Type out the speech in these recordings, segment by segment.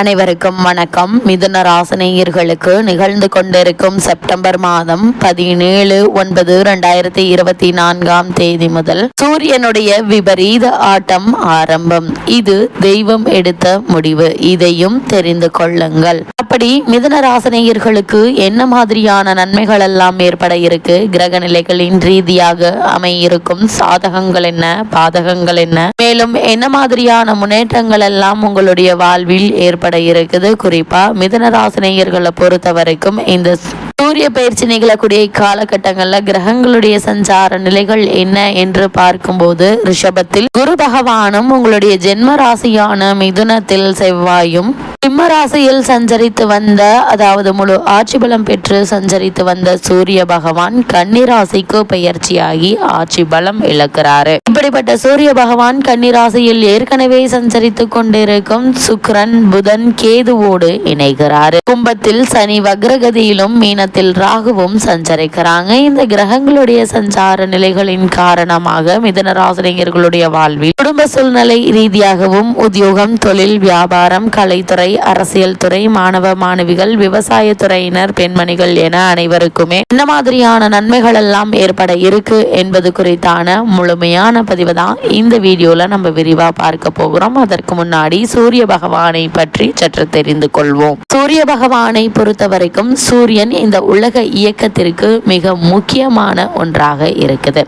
அனைவருக்கும் வணக்கம். மிதுன ராசனேயர்களுக்கு நிகழ்ந்து கொண்டிருக்கும் செப்டம்பர் மாதம் பதினேழு ஒன்பது இரண்டாயிரத்தி இருபத்தி நான்காம் தேதி முதல் சூரியனுடைய விபரீத ஆட்டம் ஆரம்பம். இது தெய்வம் எடுத்த முடிவு. இதையும் தெரிந்து கொள்ளுங்கள். அப்படி மிதுன ராசனேயர்களுக்கு என்ன மாதிரியான நன்மைகள் எல்லாம் ஏற்பட இருக்கு? கிரக நிலைகளின் ரீதியாக அமையிருக்கும் சாதகங்கள் என்ன? பாதகங்கள் என்ன? மேலும் என்ன மாதிரியான முன்னேற்றங்கள் எல்லாம் உங்களுடைய வாழ்வில் ஏற்பட இருக்குது. குறிப்பா மிதனராசினியர்களை பொறுத்த வரைக்கும் இந்த சூரிய பயிற்சி நிகழக்கூடிய காலகட்டங்களில் கிரகங்களுடைய சஞ்சார நிலைகள் என்ன என்று பார்க்கும்போது ரிஷபத்தில் குரு பகவானும் உங்களுடைய ஜென்ம ராசியான மிதுனத்தில் செவ்வாயும் சிம்மராசியில் சஞ்சரித்து வந்த அதாவது முழு ஆட்சி பலம் பெற்று சஞ்சரித்து வந்த சூரிய பகவான் கன்னிராசிக்கு பெயர்ச்சியாகி ஆட்சி பலம் இழக்கிறாரு. இப்படிப்பட்ட சூரிய பகவான் கன்னிராசியில் ஏற்கனவே சஞ்சரித்து கொண்டிருக்கும் சுக்கிரன் புதன் கேதுவோடு இணைகிறாரு. கும்பத்தில் சனி வக்ரகதியிலும் மீனத்தில் ராகுவும் சஞ்சரிக்கிறாங்க. இந்த கிரகங்களுடைய சஞ்சார நிலைகளின் காரணமாக மிதன ராசினியர்களுடைய வாழ்வில் குடும்ப சூழ்நிலை ரீதியாகவும் உத்தியோகம் தொழில் வியாபாரம் கலைத்துறை அரசியல் துறை மாணவ மாணவிகள் விவசாய துறையினர் பெண்மணிகள் என அனைவருக்குமே என்ன மாதிரியான நன்மைகள் எல்லாம் ஏற்பட இருக்கு என்பது குறித்தான முழுமையான பதிவு தான் இந்த வீடியோல நம்ம விரிவா பார்க்க போகிறோம். அதற்கு முன்னாடி சூரிய பகவானை பற்றி சற்று தெரிந்து கொள்வோம். சூரிய பகவானை பொறுத்த வரைக்கும் சூரியன் இந்த உலக இயக்கத்திற்கு மிக முக்கியமான ஒன்றாக இருக்குது.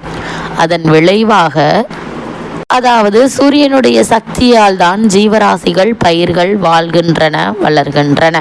அதன் விளைவாக அதாவது சூரியனுடைய சக்தியால் தான் ஜீவராசிகள் பயிர்கள் வாழ்கின்றன வளர்கின்றன.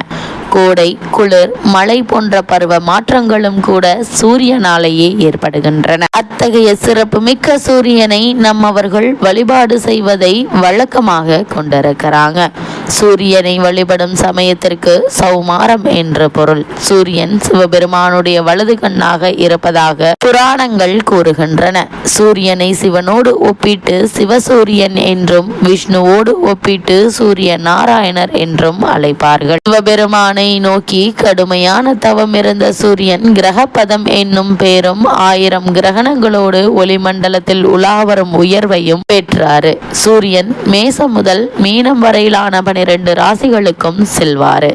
கோடை குளிர் மழை போன்ற பருவ மாற்றங்களும் கூட சூரியனாலேயே ஏற்படுகின்றன. அத்தகைய சிறப்பு மிக்க சூரியனை நம்மவர்கள் வழிபாடு செய்வதை வழக்கமாக கொண்டிருக்கிறாங்க. சூரியனை வழிபடும் சமயத்திற்கு சௌமாரம் என்று பொருள். சூரியன் சிவபெருமானுடைய வலது கண்ணாக இருப்பதாக புராணங்கள் கூறுகின்றன. சூரியனை சிவனோடு ஒப்பிட்டு சிவசூரியன் என்றும் விஷ்ணுவோடு ஒப்பிட்டு சூரிய நாராயணர் என்றும் அழைப்பார்கள். சிவபெருமானை நோக்கி கடுமையான தவம் இருந்த சூரியன் கிரகபதம் என்னும் பெயரும் ஆயிரம் கிரகணங்களோடு ஒளிமண்டலத்தில் உலாவரும் உயர்வையும் பெற்றாரு. சூரியன் மேசம் முதல் மீனம் வரையிலான பனிரெண்டு ராசிகளுக்கும் செல்வாரு.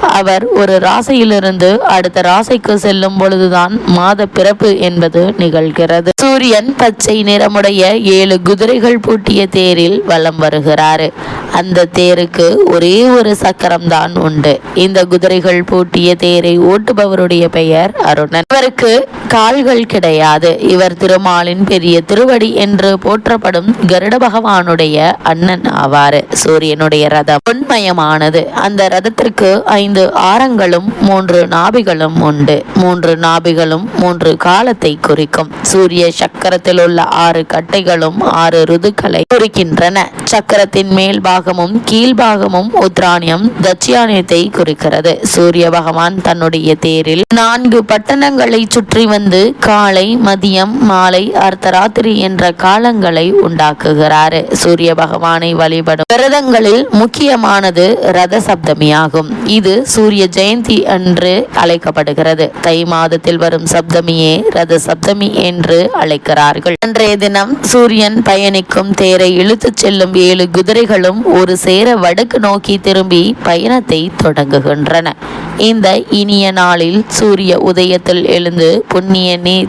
அவர் ஒரு ராசியிலிருந்து அடுத்த ராசிக்கு செல்லும் பொழுதுதான் மாத பிறப்பு என்பது நிகழ்கிறது. சூரியன் பச்சை நிறமுடைய ஏழு குதிரைகள் பூட்டிய தேரில் வலம் வருகிறாரு. அந்த தேருக்கு ஒரே ஒரு சக்கரம் தான் உண்டு. இந்த குதிரைகள் பூட்டிய தேரை ஓட்டுபவருடைய பெயர் அருணன். இவருக்கு கால்கள் கிடையாது. இவர் திருமாலின் பெரிய திருவடி என்று போற்றப்படும் கருட பகவானுடைய அண்ணன் ஆவாறு சூரியனுடைய ரதம் பொன்மயமானது. அந்த ரதத்திற்கு ஐந்து ஆரங்களும் மூன்று நாபிகளும் உண்டு. மூன்று நாபிகளும் மூன்று காலத்தை குறிக்கும். சூரிய சக்கரத்தில் உள்ள ஆறு கட்டைகளும் ஆறு ருதுக்களை குறிக்கின்றன. சக்கரத்தின் மேல் பாகமும் கீழ்பாகமும் உத்ராணியம் தட்சியானியத்தை குறிக்கிறது. சூரிய பகவான் தன்னுடைய தேரில் நான்கு பட்டணங்களை சுற்றி வந்து காலை மதியம் மாலை அர்த்தராத்திரி என்ற காலங்களை உண்டாக்குகிறார். சூரிய பகவானை வழிபடும் விரதங்களில் முக்கியமானது ரத சப்தமியாகும். இது சூரிய ஜெயந்தி அன்று அழைக்கப்படுகிறது. தை மாதத்தில் வரும் சப்தமியே ரத சப்தமி என்று அழைக்கிறார்கள். அன்றைய தினம் சூரியன் பயணிக்கும் தேரை இழுத்துச் செல்லும் ஏழு குதிரைகளும் ஒரு சேர வடக்கு நோக்கி திரும்பி பயணத்தை தொடங்குகின்றன. இந்த இனிய நாளில் சூரிய உதயத்தில் எழுந்து புண்ணிய நீர்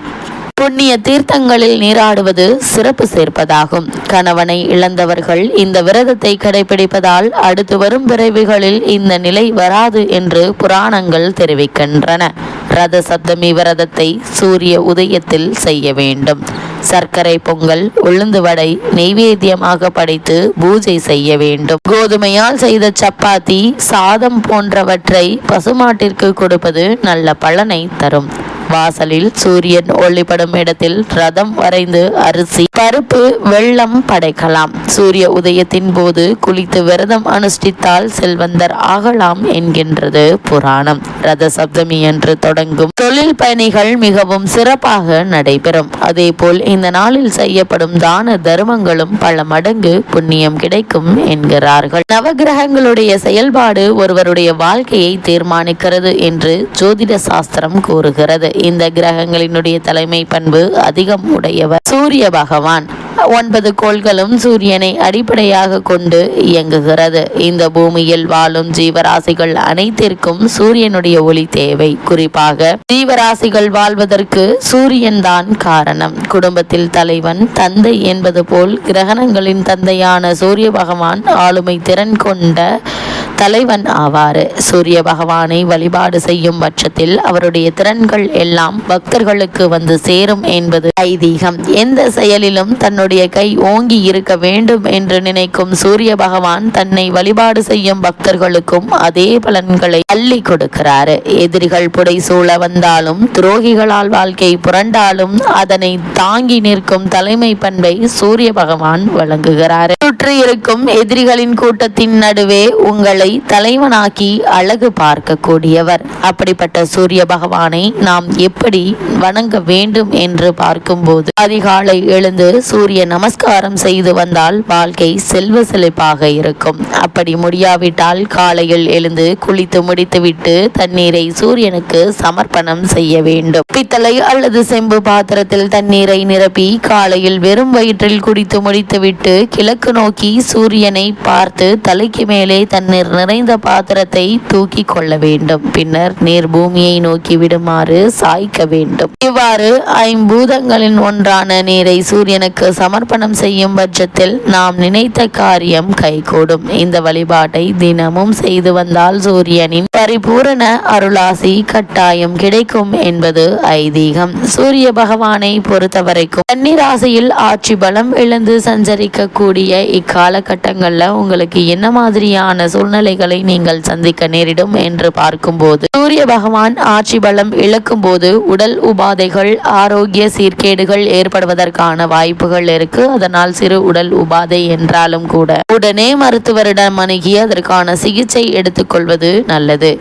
புண்ணிய தீர்த்தங்களில் நீராடுவது சிறப்பு சேர்ப்பதாகும். கணவனை இழந்தவர்கள் இந்த விரதத்தை கடைபிடிப்பதால் அடுத்து வரும் பிறவிகளில் இந்த நிலை வராது என்று புராணங்கள் தெரிவிக்கின்றன. ரத சப்தமி விரதத்தை சூரிய உதயத்தில் செய்ய வேண்டும். சர்க்கரை பொங்கல் உளுந்து வடை நெய்வேத்தியமாக படைத்து பூஜை செய்ய வேண்டும். கோதுமையால் செய்த சப்பாத்தி சாதம் போன்றவற்றை பசுமாட்டிற்கு கொடுப்பது நல்ல பலனை தரும். வாசலில் சூரியன் ஒளிப்படும் இடத்தில் ரதம் வரைந்து அரிசி பருப்பு வெள்ளம் படைக்கலாம். சூரிய உதயத்தின் போது குளித்து விரதம் அனுஷ்டித்தால் செல்வந்தர் ஆகலாம் என்கின்றது புராணம். ரத சப்தமி என்று தொடங்கும் தொழில் பயணிகள் மிகவும் சிறப்பாக நடைபெறும். அதே போல் இந்த நாளில் செய்யப்படும் தான தர்மங்களும் பல மடங்கு புண்ணியம் கிடைக்கும் என்கிறார்கள். நவகிரகங்களுடைய செயல்பாடு ஒருவருடைய வாழ்க்கையை தீர்மானிக்கிறது என்று ஜோதிட சாஸ்திரம் கூறுகிறது. இந்த கிரகங்களினுடைய தலைமை பண்பு அதிகம் உடையவர். சூரிய பகவான் ஒன்பது கோள்களும் சூரியனை அடிப்படையாக கொண்டு இயங்குகிறது. இந்த பூமியில் வாழும் ஜீவராசிகள் அனைத்திற்கும் சூரியனுடைய ஒளி தேவை. குறிப்பாக ஜீவராசிகள் வாழ்வதற்கு சூரியன் தான் காரணம். குடும்பத்தில் தலைவன் தந்தை என்பது போல் கிரகணங்களின் தந்தையான சூரிய பகவான் ஆளுமை திறன் கொண்ட தலைவன் ஆவார். சூரிய பகவானை வழிபாடு செய்யும் பட்சத்தில் அவருடைய திறன்கள் எல்லாம் பக்தர்களுக்கு வந்து சேரும் என்பது ஐதீகம். எந்த செயலிலும் தன்னுடைய கை ஓங்கி இருக்க வேண்டும் என்று நினைக்கும் சூரிய பகவான் தன்னை வழிபாடு செய்யும் பக்தர்களுக்கும் அதே பலன்களை அள்ளி கொடுக்கிறார். எதிரிகள் புடை சூழ வந்தாலும் துரோகிகளால் வாழ்க்கை புரண்டாலும் அதனை தாங்கி நிற்கும் தலைமை பண்பை சூரிய பகவான் வழங்குகிறார். சுற்றி இருக்கும் எதிரிகளின் கூட்டத்தின் நடுவே உங்களை தலைவனாக்கி அழகு பார்க்கக்கூடியவர். அப்படிப்பட்ட சூரிய பகவானை நாம் எப்படி வணங்க வேண்டும் என்று பார்க்கும்போது அதிகாலை எழுந்து சூரிய நமஸ்காரம் செய்து வந்தால் வாழ்க்கை செல்வ செழிப்பாக இருக்கும். அப்படி முடியாவிட்டால் காலையில் எழுந்து குளித்து முடித்துவிட்டு தண்ணீரை சூரியனுக்கு சமர்ப்பணம் செய்ய வேண்டும். பித்தளை அல்லது செம்பு பாத்திரத்தில் தண்ணீரை நிரப்பி காலையில் வெறும் வயிற்றில் குடித்து முடித்துவிட்டு கிழக்கு நோக்கி சூரியனை பார்த்து தலைக்கு மேலே தண்ணீர் நிறைந்த பாத்திரத்தை தூக்கி கொள்ள வேண்டும். பின்னர் நீர் பூமியை நோக்கி விடுமாறு சாய்க்க வேண்டும். இவ்வாறு ஐம்பூதங்களின் ஒன்றான நீரை சூரியனுக்கு சமர்ப்பணம் செய்யும் பட்சத்தில் நாம் நினைத்த காரியம் கைகூடும். இந்த வழிபாட்டை தினமும் செய்து வந்தால் சூரியனின் பரிபூரண அருளாசி கட்டாயம் கிடைக்கும் என்பது ஐதீகம். சூரிய பகவானை பொறுத்தவரைக்கும் கன்னிராசியில் ஆட்சி பலம் இழந்து சஞ்சரிக்கக்கூடிய இக்காலகட்டங்கள்ல உங்களுக்கு என்ன மாதிரியான சூழ்நிலை சூழ்நிலைகளை நீங்கள் சந்திக்க நேரிடும் என்று பார்க்கும்போது சூரிய பகவான் ஆட்சி பலம் இழக்கும் போது உடல் உபாதைகள் ஆரோக்கிய சீர்கேடுகள் ஏற்படுவதற்கான வாய்ப்புகள் இருக்கு. அதனால் சிறு உடல் உபாதை என்றாலும் கூட உடனே மருத்துவரிடம் அணுகி அதற்கான சிகிச்சை எடுத்துக்கொள்வது நல்லது.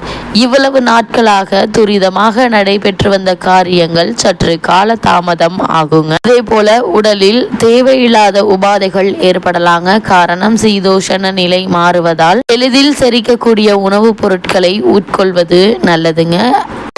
இவ்வளவு நாட்களாக துரிதமாக நடைபெற்று வந்த காரியங்கள் சற்று கால தாமதம் ஆகுங்க. அதே போல உடலில் தேவையில்லாத உபாதைகள் ஏற்படலாங்க. காரணம் சீதோஷண நிலை மாறுவதால் எளிதில் செரிக்கக்கூடிய உணவுப் பொருட்களை உட்கொள்வது நல்லதுங்க.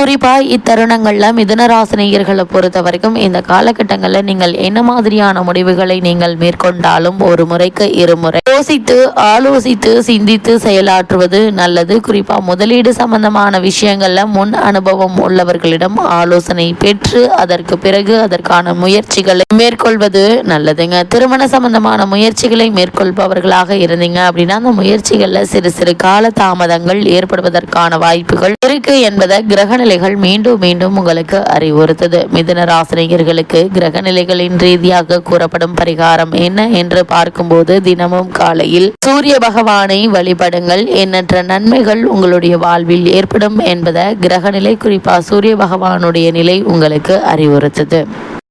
குறிப்பா இத்தருணங்கள்ல மிதுனராசினியர்களை பொறுத்த வரைக்கும் இந்த காலகட்டங்களில் நீங்கள் என்ன மாதிரியான முடிவுகளை நீங்கள் மேற்கொண்டாலும் ஒரு முறைக்கு இருமுறை யோசித்து ஆலோசித்து சிந்தித்து செயலாற்றுவது நல்லது. குறிப்பா முதலீடு சம்பந்தமான விஷயங்கள்ல முன் அனுபவம் உள்ளவர்களிடம் ஆலோசனை பெற்று அதற்கு பிறகு அதற்கான முயற்சிகளை மேற்கொள்வது நல்லதுங்க. திருமண சம்பந்தமான முயற்சிகளை மேற்கொள்பவர்களாக இருந்தீங்க அப்படின்னா அந்த முயற்சிகள்ல சிறு சிறு கால தாமதங்கள் ஏற்படுவதற்கான வாய்ப்புகள் இருக்கு என்பதை கிரகநிலைகள் மீண்டும் மீண்டும் உங்களுக்கு அறிவுறுத்தது. மிதன ராசினியர்களுக்கு கிரகநிலைகளின் ரீதியாக கூறப்படும் பரிகாரம் என்ன என்று பார்க்கும்போது தினமும் காலையில் சூரிய பகவானை வழிபடுங்கள். எண்ணற்ற நன்மைகள் உங்களுடைய வாழ்வில் ஏற்படும் என்பதை கிரகநிலை குறிப்பா சூரிய பகவானுடைய நிலை உங்களுக்கு அறிவுறுத்தது.